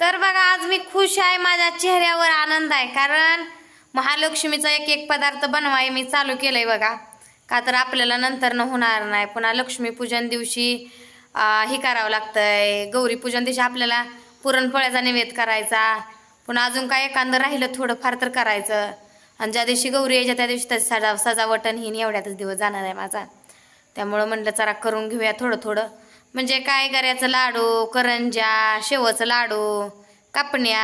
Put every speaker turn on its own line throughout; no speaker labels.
तर बघा आज मी खुश आहे माझ्या चेहऱ्यावर आनंद आहे. कारण महालक्ष्मीचा एक एक पदार्थ बनवाय मी चालू केलंय बघा. का तर आपल्याला नंतर न होणार नाही. पुन्हा लक्ष्मीपूजन दिवशी हे करावं लागतंय. आहे गौरीपूजन दिवशी आपल्याला पुरणपोळ्याचा नैवेद्य करायचा. पुन्हा अजून काय एखादं राहिलं थोडंफार तर करायचं. आणि ज्या दिवशी गौरी यायच्या त्या दिवशी तर सजा सजावटन ही एवढ्यातच दिवस जाणार आहे माझा. त्यामुळं म्हणलं जरा करून घेऊया थोडं थोडं म्हणजे काय करायचं? लाडू करंज्या शेवचं लाडू कापण्या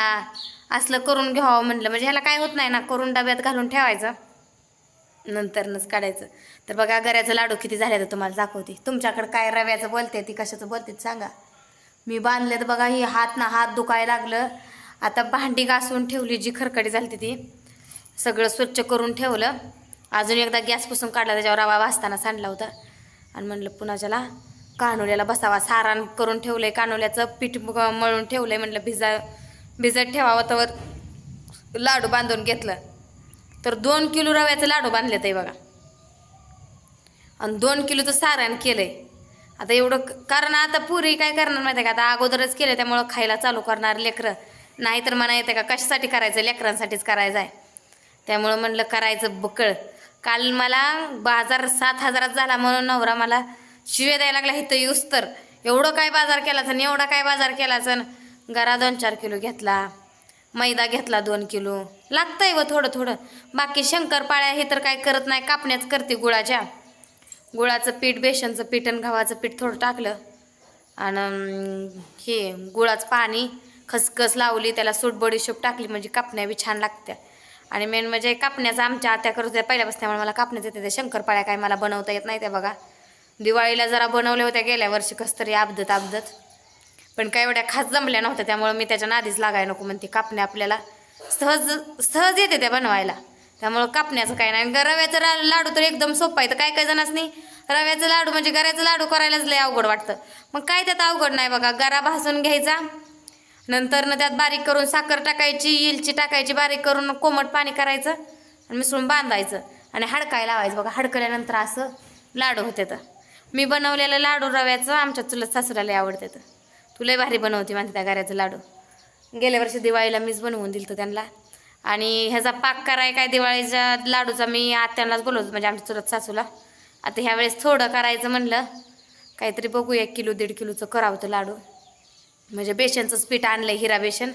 असलं करून घ्यावं म्हणलं. म्हणजे ह्याला काय होत नाही ना करून डब्यात घालून ठेवायचं. नंतरनंच काढायचं. तर बघा गऱ्याचं लाडू किती झाले तर तुम्हाला दाखवते. तुमच्याकडे काय रव्याचं बोलते ती कशाचं बोलते सांगा. मी बांधले तर बघा ही हात ना हात दुखायला लागलं. आता भांडी घासून ठेवली जी खरकडी झाली ती. सगळं स्वच्छ करून ठेवलं. अजून एकदा गॅस पुसून काढला त्याच्यावर रवा वाचताना सांडला होता. आणि म्हणलं पुन्हा त्याला कानोल्याला बसावा सारण करून ठेवलं आहे कानोल्याचं पीठ मळून ठेवलं आहे म्हणलं भिजा भिजत ठेवावं तर लाडू बांधून घेतलं. तर दोन किलो रव्याचं लाडू बांधले ते बघा. आणि दोन किलोचं सारण केलं आहे आता एवढं क- कारण आता पुरी काय करणार माहिती आहे का? आता अगोदरच केलं त्यामुळं खायला चालू करणार लेकरं. नाहीतर म्हणा येते का? कशासाठी करायचं? लेकरांसाठीच करायचं आहे त्यामुळं म्हणलं करायचं बकळ. काल मला बाजार सात हजारात झाला म्हणून नवरा मला शिवे द्यायला लागला इथं यूज तर. एवढं काय बाजार केलाच आणि एवढा काय बाजार केलाच? आणि गरा दोन चार किलो घेतला मैदा घेतला दोन किलो. लागतंय व थोडं थोडं. बाकी शंकरपाळ्या हे तर काय करत नाही कापण्याच करते गुळाच्या. गुळाचं पीठ बेसनचं पीठ आणि गव्हाचं पीठ थोडं टाकलं. आणि हे गुळाचं पाणी खसखस लावली त्याला सूट बडीशोप टाकली म्हणजे कापण्या बी छान लागत्या. आणि मेन म्हणजे कापण्याचं आमच्या आत्या करत होत्या पहिल्यापासून त्यामुळे मला कापण्याचं येते त्या शंकरपाळ्या काय मला बनवता येत नाही त्या बघा. दिवाळीला जरा बनवल्या होत्या गेल्या वर्षी कस तरी आपदत आपदत. पण काही एवढ्या खास जमल्या नव्हत्या त्यामुळं मी त्याच्या नादीच लागाय नको म्हणते कापण्या आपल्याला. सहज सहज येते त्या बनवायला. त्यामुळं कापण्याचं काय नाही. रव्याचं रा- लाडू तर एकदम सोपं आहे तर काय काय जणांनी रव्याचं लाडू म्हणजे गऱ्याचं लाडू करायलाच लय अवघड वाटतं. मग काय त्यात अवघड नाही बघा गरा भाजून घ्यायचा. नंतर ना त्यात बारीक करून साखर टाकायची इलची टाकायची बारीक करून कोमट पाणी करायचं. आणि मिसळून बांधायचं. आणि हडकाय लावायचं बघा हडकल्यानंतर असं लाडू होते तर. मी बनवलेलं लाडू रव्याचं आमच्या चुलत सासूला लय आवडते तर तुला भारी बनवते म्हणते त्या गाऱ्याचं लाडू. गेल्या वर्षी दिवाळीला मीच बनवून दिलं तर त्यांना. आणि ह्याचा पाक कराय काय दिवाळीच्या लाडूचा मी आत्यांनाच बोलवतो म्हणजे आमच्या चुलत सासूला. आता ह्या वेळेस थोडं करायचं म्हणलं काहीतरी बघू एक किलो दीड किलोचं करावं तर लाडू. म्हणजे बेसनचंच पीठ आणलं हिरा बेसन.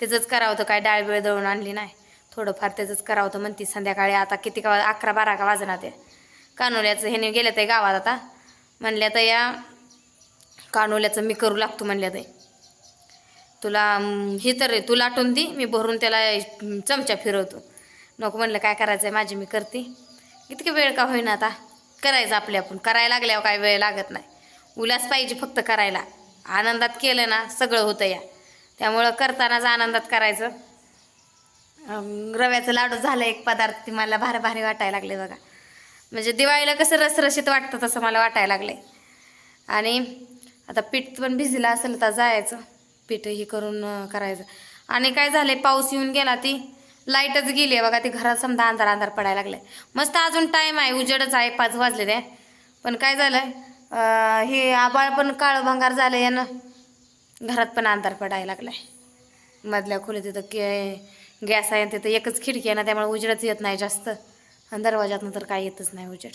त्याचंच करावं होतं काय डाळ बिळ दळून आणली नाही. थोडंफार त्याचंच करावं होतं म्हणते संध्याकाळी आता किती का अकरा बारा का वाजणार ते. कानोल्याचं ह्याने गेलं ते गावात आता. म्हणल्या तर या कानोल्याचं मी करू लागतो म्हणल्या तर तुला ही हे तर तू लाटून दे मी भरून त्याला चमचा फिरवतो. नको म्हणलं काय करायचं आहे माझी मी करते. इतकी वेळ का होईना आता? करायचं आपले आपण करायला लागल्यावर काय वेळ लागत नाही. उलास पाहिजे फक्त करायला. आनंदात केलं ना सगळं होतं या. त्यामुळं करतानाच आनंदात करायचं. रव्याचं लाडू झालं एक पदार्थ ती मला भारी भारी वाटायला लागले बघा. म्हणजे दिवाळीला कसं रसरशीत वाटतं तसं मला वाटायला आहे आणि आता पीठ पण भिजलं असेल तर जायचं. पीठ हे करून करायचं. आणि काय झालंय पाऊस येऊन गेला ती लाईटच गेली आहे बघा ती घरात समजा अंधार अंधार पडायला लागलाय. मस्त अजून टाईम आहे उजेडच आहे पाच वाजले ते. पण काय झालंय हे आबाळ पण काळं भंगार झालं यानं घरात पण अंधार पडायला लागलाय. मधल्या खोलीत तिथं के गॅस आहे तिथं एकच खिडकी आहे ना त्यामुळे उजेडच येत नाही जास्त. आणि दरवाजातनं तर काय येतच नाही उजेड.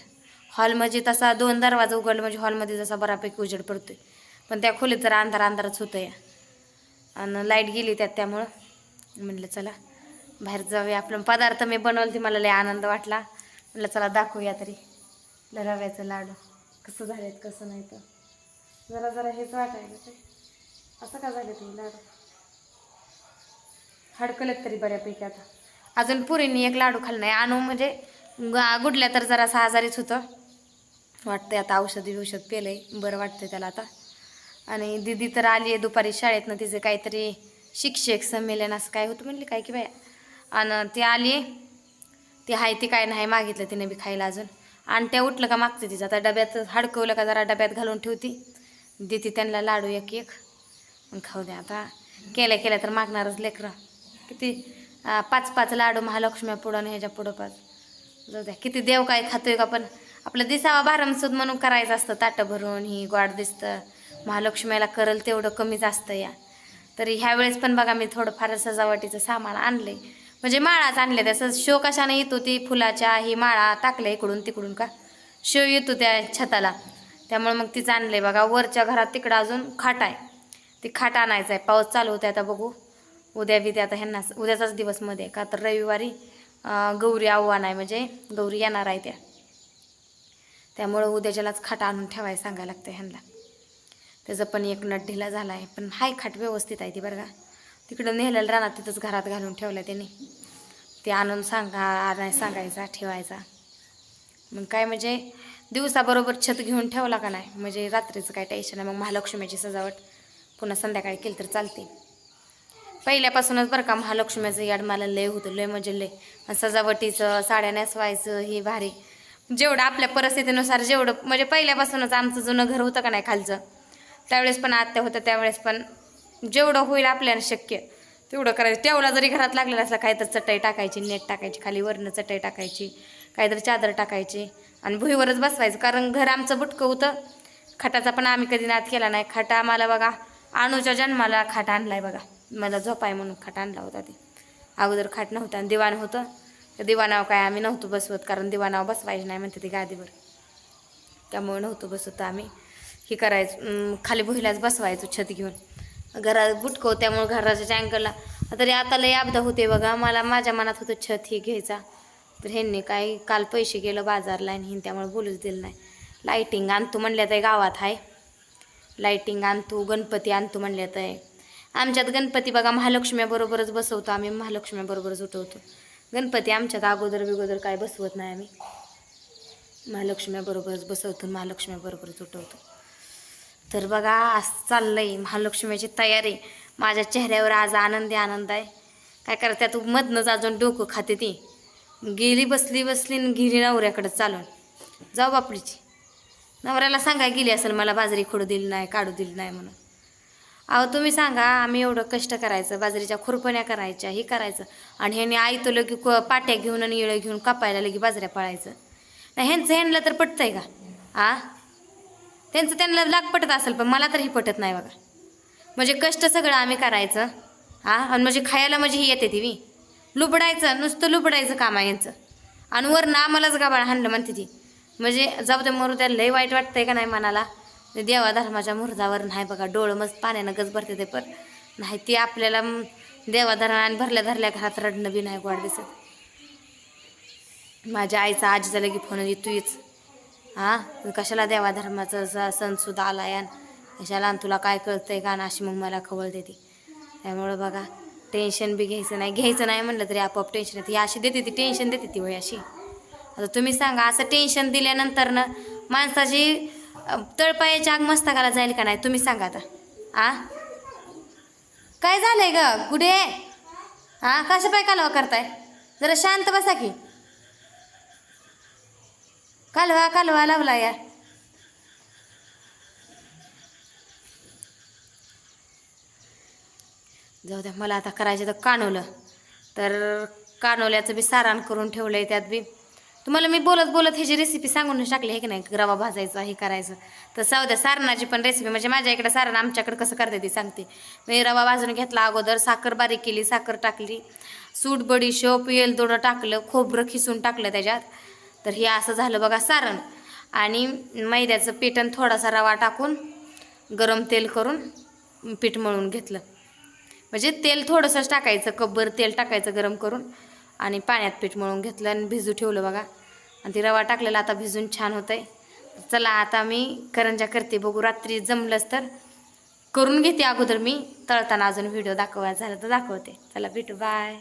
हॉलमध्ये तसा दोन दरवाजा उघडलं म्हणजे हॉलमध्ये जसा बऱ्यापैकी उजेड पडतो आहे पण त्या खोलीत जरा अंधार अंधारच होतं या. आणि लाइट गेली त्यात त्यामुळं. म्हणलं चला बाहेर जाऊया आपलं. पदार्थ मी बनवलं ते मला लय आनंद वाटला. म्हणलं चला दाखवूया तरी. रव्याचं लाडू. कसं झालेत कसं नाही तर. जरा जरा हेच वाटायला ते. असं का झालं ते लाडू? हडकलेत तरी बऱ्यापैकी आता. अजून पुरींनी एक लाडू खाल्ला नाही. आणू म्हणजे गुडल्या तर जरासं आजारीच होतं. वाटतंय आता औषधी औषध पेलंय. बरं वाटतंय त्याला आता. आणि दिदी तर आली आहे दुपारी शाळेतनं. तिचं काहीतरी शिक्षक संमेलन असं काय होतं म्हणले काय की बाय आणि ती आली आहे. ती हाय ती काय नाही मागितलं तिने बी खायला अजून. आणि त्या उठलं का मागते तिचं. आता डब्यात हडकवलं का जरा डब्यात घालून ठेवती. देते त्यांना लाडू एक एक. मग खाऊ द्या आता. केल्या केल्या तर मागणारच लेकरं. किती पाच पाच लाडू महालक्ष्म्या पुढं आणि ह्याच्या पुढं पाच. जाऊ द्या किती देव काय खातोय का पण. आपलं दिसावा बारमसूद म्हणून करायचं असतं. ताटं भरून ही गोड दिसतं. महालक्ष्मीला करल तेवढं कमीच असतं या. तरी ह्यावेळेस पण बघा मी थोडंफार सजावटीचं सामान आणलंय. म्हणजे माळाच आणले त्याचं शो कशाने येतो ती फुलाच्या ही माळा टाकल्या इकडून तिकडून का? शो येतो त्या छताला. त्यामुळे मग तीच आणलंय बघा. वरच्या घरात तिकडं अजून खाट आहे. ती खाट आणायचं आहे पाऊस चालू होते आता बघू. उद्या बी ते आता ह्यांना उद्याचाच दिवसमध्ये का? तर रविवारी गौरी आव्हान आहे म्हणजे गौरी येणार आहे त्या. त्यामुळं उद्याच्यालाच खाट आणून ठेवायला सांगायला लागतं ह्यांना. त्याचं पण एक नट ढिला झाला आहे पण हाय खाट व्यवस्थित आहे ती बरं का. तिकडं नेलेलं राहणार तिथंच घरात घालून ठेवलं त्याने. ते आणून सांगा आणाय सांगायचा ठेवायचा. मग काय म्हणजे दिवसाबरोबर छत घेऊन ठेवला का नाही? म्हणजे रात्रीचं काय टेन्शन आहे? मग महालक्ष्मीची सजावट पुन्हा संध्याकाळी केली तर चालते. पहिल्यापासूनच बरं का महालक्ष्मीचं याड मला लय होतं लय म्हणजे लय. सजावटीचं साड्या नेसवायचं हे भारी. जेवढं आपल्या परिस्थितीनुसार जेवढं म्हणजे पहिल्यापासूनच आमचं जुनं घर होतं का नाही खालचं? त्यावेळेस पण आत्या होतं त्यावेळेस पण जेवढं होईल आपल्याला शक्य. तेवढं करायचं. तेवढा जरी घरात लागलेला असला काहीतरी चटई टाकायची नेट टाकायची खाली वरनं चटई टाकायची काहीतरी चादर टाकायची आणि भुईवरच बसवायचं. कारण घर आमचं बुटकं होतं. खाटाचा पण आम्ही कधी नाद केला नाही. खाटा आम्हाला बघा अणूच्या जन्माला खाट आणलाय बघा. मला झोपाय म्हणून खाट आणला होता ते. अगोदर खाट नव्हता आणि दिवाण होतं. तर दिवाणावर काय आम्ही नव्हतो बसवत कारण दिवाणाव बसवायचं नाही म्हणते ते गादीवर. त्यामुळे नव्हतो बसवत आम्ही. हे करायचं खाली भुईलाच बसवायचो छत घेऊन. घरात बुटको त्यामुळे घराच्या अँकलला तरी आता लय अपदा होते बघा. मला माझ्या मनात होतं छत हे घ्यायचा. तर ह्यांनी काय काल पैसे गेलं बाजारला आणि ह्यांनी त्यामुळे बोलूच दिलं नाही. लाईटिंग आणतो म्हणल्यात आहे गावात आहे. लाईटिंग आणतो गणपती आणतो म्हणल्यात आहे. आमच्यात गणपती बघा महालक्ष्म्याबरोबरच बसवतो आम्ही महालक्ष्म्याबरोबरच उठवतो. गणपती आमच्यात अगोदर बिगोदर काय बसवत नाही आम्ही. महालक्ष्म्याबरोबरच बसवतो महालक्ष्म्याबरोबरच उठवतो. तर बघा आज चाललंय महालक्ष्मीची तयारी. माझ्या चेहऱ्यावर आज आनंदी आनंद आहे. काय करा त्यात मधनंच अजून डोकं खाते ती. गेली बसली बसली आणि गेली नवऱ्याकडे चालून. जाऊ बापडीची. नवऱ्याला सांगा गेली असेल मला बाजरी खोडू दिली नाही काढू दिली नाही म्हणून. अहो तुम्ही सांगा आम्ही एवढं कष्ट करायचं बाजरीच्या खुरपण्या करायच्या हे करायचं. आणि ह्याने आयतो लगी क- पाट्या घेऊन आणि इळं घेऊन कापायला लगी बाजऱ्या पळायचं. नाही ह्यांचं ह्यांना तर पटतंय का? आ? त्यांचं त्यांना लाग पटत असेल पण मला तर हे पटत नाही बघा. म्हणजे कष्ट सगळं आम्ही करायचं. हा आणि म्हणजे खायला म्हणजे ही येते ती मी. लुबडायचं नुसतं लुबडायचं काम आहे यांचं आणि वरनं आम्हालाच गाबाळ हाणलं म्हणते ती. म्हणजे जाऊ दे मरू त्याला लय वाईट वाटतंय का नाही मनाला? देवा धर्माच्या मुहूर्तावर नाही बघा डोळं मस्त पाण्यानं गज भरते ते पण. नाही ती आपल्याला देवाधर्माने भरल्या धरल्या घरात रडणं बी नाही गोड दिसत. माझ्या आईचा आजीचा लगी फोन येतो तूच. हां? कशाला देवाधर्माचं सण सुद्धा आला यान कशाला आणि तुला काय कळतंय का ना अशी मग मला खवळ देते. त्यामुळं बघा टेन्शन बी घ्यायचं नाही. घ्यायचं नाही म्हणलं तरी आपोआप टेन्शन येते. अशी देते ती टेन्शन देते ती वय अशी. आता तुम्ही सांगा असं टेन्शन दिल्यानंतर ना माणसाची अं, आग मस्तकाला जाईल का नाही? तुम्ही सांगा आता. आ? काय झालंय ग? कुठे? हा कशा पाय कालवा करताय? जरा शांत बसा की. कालवा कालवा लावला या. जाऊ द्या मला आता करायचं तर कानवलं तर कानवल्याचं बी सारण करून ठेवलं आहे त्यात बी. तुम्हाला मी बोलत बोलत ह्याची रेसिपी सांगून टाकली आहे की नाही? रवा भाजायचा हे करायचं. तर सौद्या सारणाची पण रेसिपी म्हणजे माझ्या इकडे सारण आमच्याकडे कसं करते ती सांगते. मी रवा भाजून घेतला अगोदर साखर बारीक केली साखर टाकली. सूट बडीशोप येलदोडं टाकलं खोबरं खिसून टाकलं त्याच्यात. तर हे असं झालं बघा सारण. आणि मैद्याचं पीठ थोडासा रवा टाकून गरम तेल करून पीठ मळून घेतलं. म्हणजे तेल थोडंसंच टाकायचं कब्बर तेल टाकायचं गरम करून. आणि पाण्यात पीठ मळून घेतलं आणि भिजू ठेवलं बघा. आणि ती रवा टाकलेला आता भिजून छान होतं आहे चला आता मी करंजा करते बघू. रात्री जमलंच तर करून घेते अगोदर मी. तळताना अजून व्हिडिओ दाखवायचा झाला तर दाखवते. चला भेटू. बाय